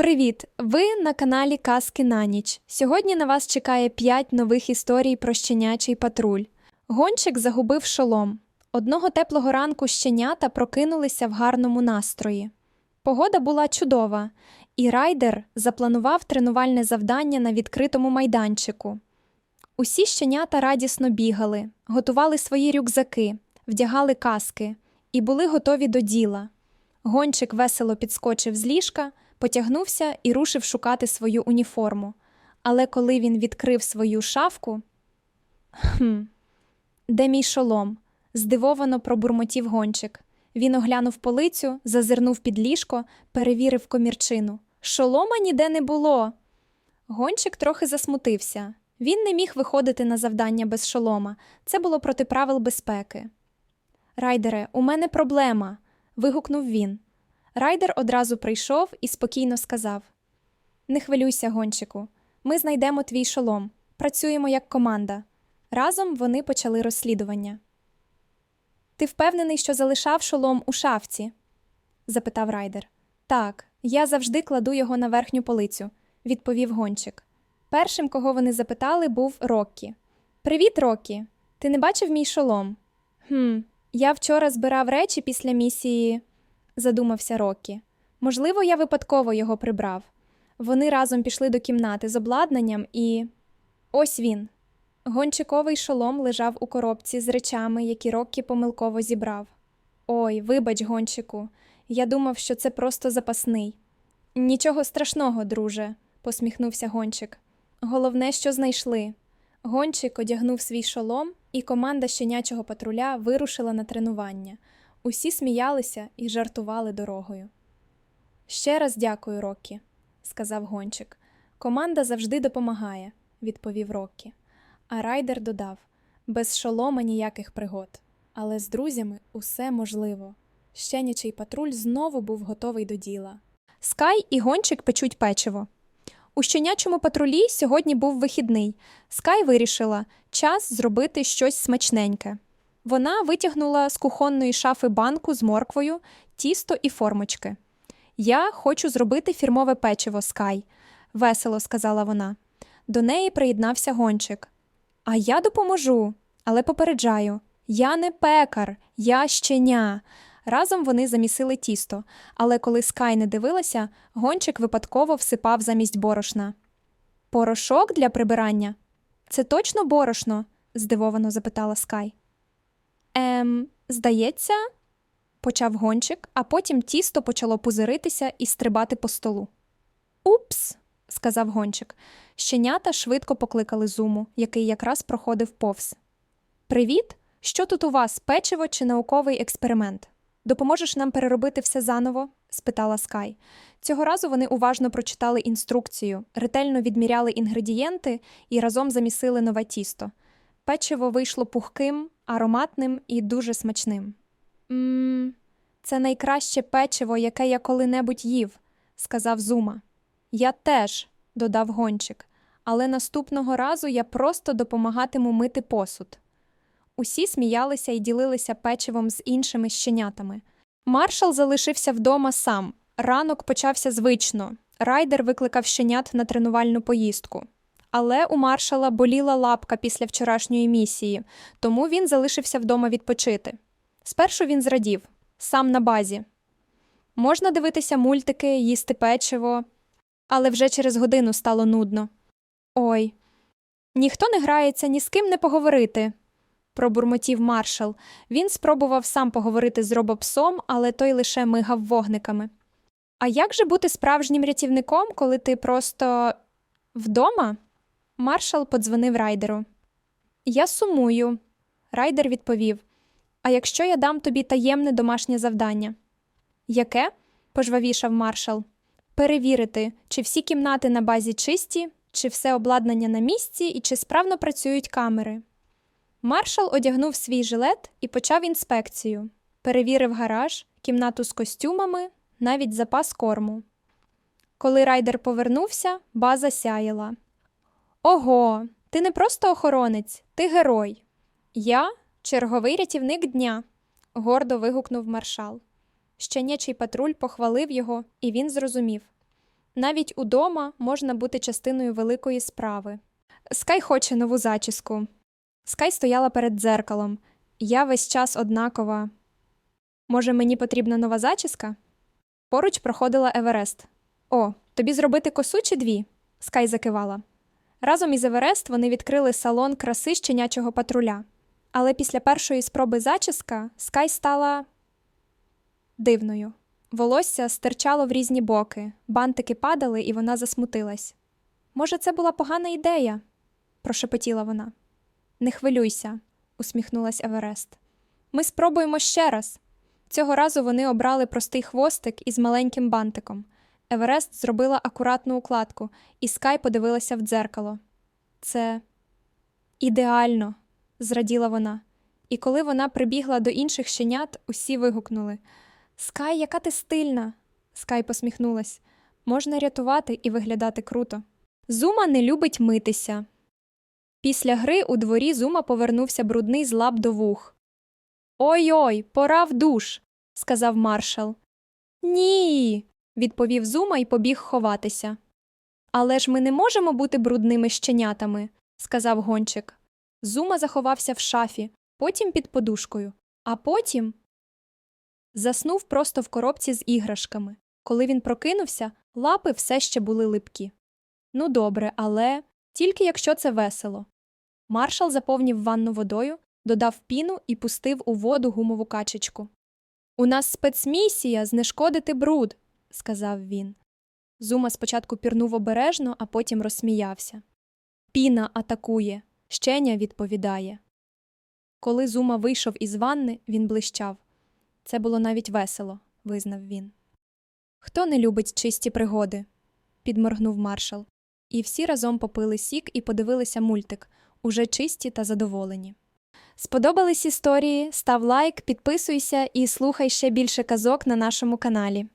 Привіт! Ви на каналі Казки на ніч. Сьогодні на вас чекає 5 нових історій про щенячий патруль. Гончик загубив шолом. Одного теплого ранку щенята прокинулися в гарному настрої. Погода була чудова, і райдер запланував тренувальне завдання на відкритому майданчику. Усі щенята радісно бігали, готували свої рюкзаки, вдягали каски і були готові до діла. Гончик весело підскочив з ліжка, потягнувся і рушив шукати свою уніформу. Але коли він відкрив свою шафку. Хм, де мій шолом? здивовано пробурмотів гончик. Він оглянув полицю, зазирнув під ліжко, перевірив комірчину. Шолома ніде не було. Гончик трохи засмутився. Він не міг виходити на завдання без шолома. Це було проти правил безпеки. Райдере, у мене проблема. вигукнув він. Райдер одразу прийшов і спокійно сказав: Не хвилюйся, гончику, ми знайдемо твій шолом. Працюємо як команда. Разом вони почали розслідування. Ти впевнений, що залишав шолом у шафці? запитав райдер. Так, я завжди кладу його на верхню полицю, відповів гончик. Першим, кого вони запитали, був Роккі. Привіт, Роккі. Ти не бачив мій шолом? Хм, я вчора збирав речі після місії, задумався Роккі. Можливо, я випадково його прибрав. Вони разом пішли до кімнати з обладнанням і. Ось він. Гончиковий шолом лежав у коробці з речами, які Роккі помилково зібрав. Ой, вибач, гончику, я думав, що це просто запасний. Нічого страшного, друже, посміхнувся гончик. Головне, що знайшли. Гончик одягнув свій шолом, і команда щенячого патруля вирушила на тренування. Усі сміялися і жартували дорогою. Ще раз дякую, Роккі, сказав гончик. Команда завжди допомагає, відповів Роккі. А райдер додав без шолома ніяких пригод. Але з друзями усе можливо. Щенячий патруль знову був готовий до діла. Скай і гончик печуть печиво. У щенячому патрулі сьогодні був вихідний. Скай вирішила час зробити щось смачненьке. Вона витягнула з кухонної шафи банку з морквою, тісто і формочки. Я хочу зробити фірмове печиво, Скай, весело сказала вона. До неї приєднався гончик. А я допоможу, але попереджаю я не пекар, я щеня. Разом вони замісили тісто, але коли Скай не дивилася, гончик випадково всипав замість борошна. Порошок для прибирання? Це точно борошно? здивовано запитала Скай. Ем, здається, почав гончик, а потім тісто почало пузиритися і стрибати по столу. Упс, сказав гончик. Щенята швидко покликали зуму, який якраз проходив повз. Привіт! Що тут у вас, печиво чи науковий експеримент? Допоможеш нам переробити все заново? спитала Скай. Цього разу вони уважно прочитали інструкцію, ретельно відміряли інгредієнти і разом замісили нове тісто. Печиво вийшло пухким, ароматним і дуже смачним. Мм, це найкраще печиво, яке я коли-небудь їв, сказав Зума. Я теж, додав гончик, але наступного разу я просто допомагатиму мити посуд. Усі сміялися і ділилися печивом з іншими щенятами. Маршал залишився вдома сам. Ранок почався звично. Райдер викликав щенят на тренувальну поїздку. Але у маршала боліла лапка після вчорашньої місії, тому він залишився вдома відпочити. Спершу він зрадів сам на базі. Можна дивитися мультики, їсти печиво, але вже через годину стало нудно. Ой, ніхто не грається, ні з ким не поговорити, пробурмотів маршал. Він спробував сам поговорити з робопсом, але той лише мигав вогниками. А як же бути справжнім рятівником, коли ти просто вдома? Маршал подзвонив райдеру. Я сумую. Райдер відповів: А якщо я дам тобі таємне домашнє завдання? Яке? пожвавішав маршал. Перевірити, чи всі кімнати на базі чисті, чи все обладнання на місці і чи справно працюють камери. Маршал одягнув свій жилет і почав інспекцію. Перевірив гараж, кімнату з костюмами, навіть запас корму. Коли райдер повернувся, база сяяла. Ого, ти не просто охоронець, ти герой. Я черговий рятівник дня, гордо вигукнув маршал. Щенячий патруль похвалив його, і він зрозумів Навіть удома можна бути частиною великої справи. Скай хоче нову зачіску. Скай стояла перед дзеркалом. Я весь час однакова. Може, мені потрібна нова зачіска? Поруч проходила Еверест. О, тобі зробити косу чи дві? Скай закивала. Разом із Еверест вони відкрили салон краси щенячого патруля. Але після першої спроби зачіска Скай стала дивною. Волосся стирчало в різні боки, бантики падали, і вона засмутилась. Може, це була погана ідея? прошепотіла вона. Не хвилюйся, усміхнулась Еверест. Ми спробуємо ще раз. Цього разу вони обрали простий хвостик із маленьким бантиком. Еверест зробила акуратну укладку, і Скай подивилася в дзеркало. Це ідеально, зраділа вона. І коли вона прибігла до інших щенят, усі вигукнули Скай, яка ти стильна. Скай посміхнулась. Можна рятувати і виглядати круто. Зума не любить митися. Після гри у дворі Зума повернувся брудний з лап до вух. Ой ой, пора в душ, сказав маршал. Ні. Відповів Зума і побіг ховатися. Але ж ми не можемо бути брудними щенятами, сказав гончик. Зума заховався в шафі, потім під подушкою, а потім заснув просто в коробці з іграшками. Коли він прокинувся, лапи все ще були липкі. Ну, добре, але тільки якщо це весело. Маршал заповнив ванну водою, додав піну і пустив у воду гумову качечку. У нас спецмісія знешкодити бруд, сказав він. Зума спочатку пірнув обережно, а потім розсміявся. Піна атакує, щеня відповідає. Коли Зума вийшов із ванни, він блищав. Це було навіть весело, визнав він. Хто не любить чисті пригоди? підморгнув маршал. І всі разом попили сік і подивилися мультик, уже чисті та задоволені. Сподобались історії? Став лайк, підписуйся і слухай ще більше казок на нашому каналі.